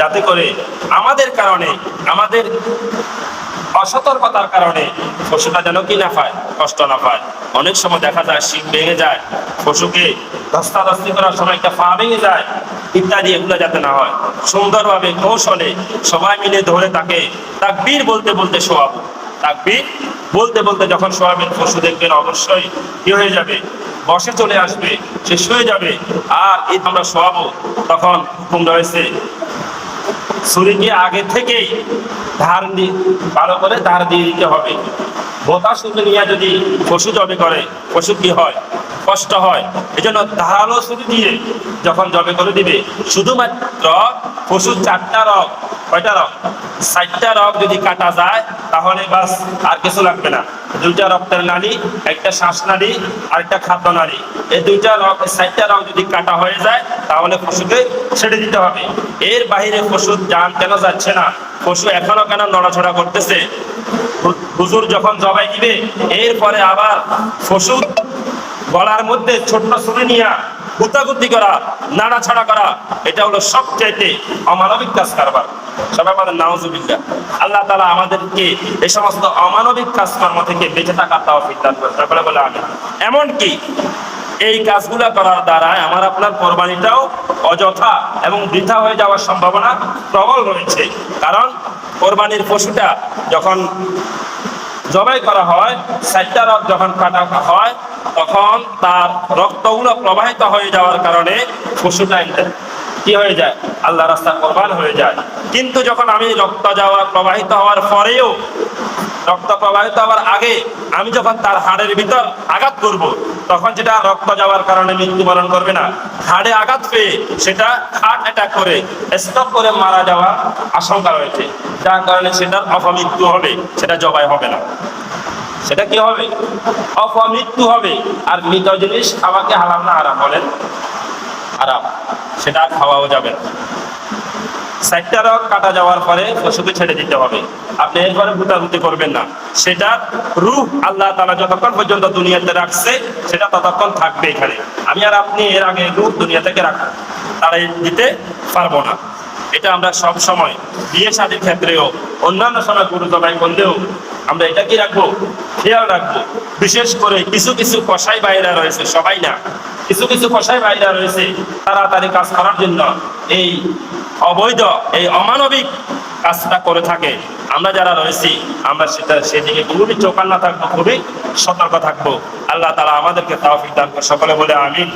যাতে করে আমাদের কারণে, আমাদের অসতর্কতার কারণে পশুটা যেন কি না পায়, কষ্ট না পায়। অনেক সময় দেখা যায় শিং ভেঙে যায়, পশুকে ধস্তাধস্তি করার সময় একটা পা ভেঙে যায়, ইত্যাদি এগুলো যাতে না হয়। সুন্দরভাবে কৌশলে সবাই মিলে ধরে তাকে তাকবীর বলতে বলতে শোয়াবো। তাকবীর বলতে বলতে যখন শোয়াবেন, পশু দেখবেন অবশ্যই কি হয়ে যাবে? বসে চলে আসবে সে শুয়ে যাবে। আর এই আমরা শোয়াবো, তখন হুকুম রয়েছে ছুরিকে আগে থেকেই ধার দিয়ে ভালো করে ধার দিয়ে দিতে হবে। বোতা শুরু নিয়ে যদি পশু জবে করে, পশু কি হয়? কষ্ট হয়। এই জন্য ধারালো ছুরি দিয়ে যখন জবে করে দিবে, শুধুমাত্র পশুর চারটা রক কয়টা রক চারটা রক যদি কাটা যায়, তাহলে বাস আর কিছু লাগবে না। দুইটা রক্তের নালী একটা শ্বাস নালী আর একটা খাদ্য নালী এই দুইটা চারটা রক যদি কাটা হয়ে যায়, তাহলে পশুকে ছেড়ে দিতে হবে। এর বাইরে পশুর যান কেন যাচ্ছে না? পশু এখনও কেন নড়াচড়া করতেছে? হুজুর যখন জবাই দিবে, এরপরে আবার পশু গলার মধ্যে ছোট্ট ছুরি নিয়ে গুতাগুতি করা, নাড়াছাড়া করা, এটা হলো সবচাইতে অমানবিক কাজ কারবার। সবাই নাউজুবিল্লাহ। আল্লাহ তালা আমাদেরকে এই সমস্ত অমানবিক কাজকর্ম থেকে বেঁচে তাও করে বলে আমি এমনকি এই কাজগুলা করার দ্বারা আমার আপনার কোরবানিটাও অযথা এবং বৃথা হয়ে যাওয়ার সম্ভাবনা প্রবল রয়েছে। কারণ কোরবানির পশুটা যখন জবাই করা হয় চারটা রক যখন কাটা হয়, তখন তার রক্তগুলো প্রবাহিত হয়ে যাওয়ার কারণে পশুটা কি হয়ে যায়, আল্লাহ রাস্তা কোরবান হয়ে যায়। কিন্তু যখন আমি রক্ত যাওয়া প্রবাহিত হওয়ার পরেও, রক্ত প্রবাহিত হওয়ার আগে আমি যখন তার হাড়ের ভিতর আঘাত করব, তখন যেটা রক্ত যাওয়ার কারণে মৃত্যুবরণ করবে না। হাড়ে আঘাত পেয়ে সেটা হার্ট অ্যাটাক করে স্টপ করে মারা যাওয়ার আশঙ্কা রয়েছে। যার কারণে সেটার অপমৃত্যু হবে, সেটা জবাই হবে না। সেটা কি হবে? অপমৃত্যু হবে। আর মৃত জিনিস খাওয়াকে হারাম না আরাম বলেন? আরাম সেটা খাওয়াও যাবে না। রক কাটা যাওয়ার পরে পশুকে ছেড়ে দিতে হবে। আপনি এরপরে ভুতাভুতি করবেন না। সেটা রুহ আল্লাহ তালা যতক্ষণ পর্যন্ত দুনিয়াতে রাখছে, সেটা ততক্ষণ থাকবে এখানে। আমি আর আপনি এর আগে রুহ দুনিয়া থেকে রাখ তারাই দিতে পারব না। এটা আমরা সব সময় বিয়ে শাদীর ক্ষেত্রেও, অন্যান্য সময় গরু জবাই করলেও আমরা এটা কি রাখব? খেয়াল রাখব। বিশেষ করে কিছু কিছু কষাই বাইরা রয়েছে, সবাই না, কিছু কিছু কষাই বাইরা রয়েছে, তাড়াতাড়ি কাজ করার জন্য এই অবৈধ, এই অমানবিক কাজটা করে থাকে। আমরা যারা রয়েছি, আমরা সেটা, সেদিকে খুবই চোখান না থাকব, খুবই সতর্ক থাকব। আল্লাহ তালা আমাদেরকে তাওফিক দান সকলে বলে আমিন।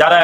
যারা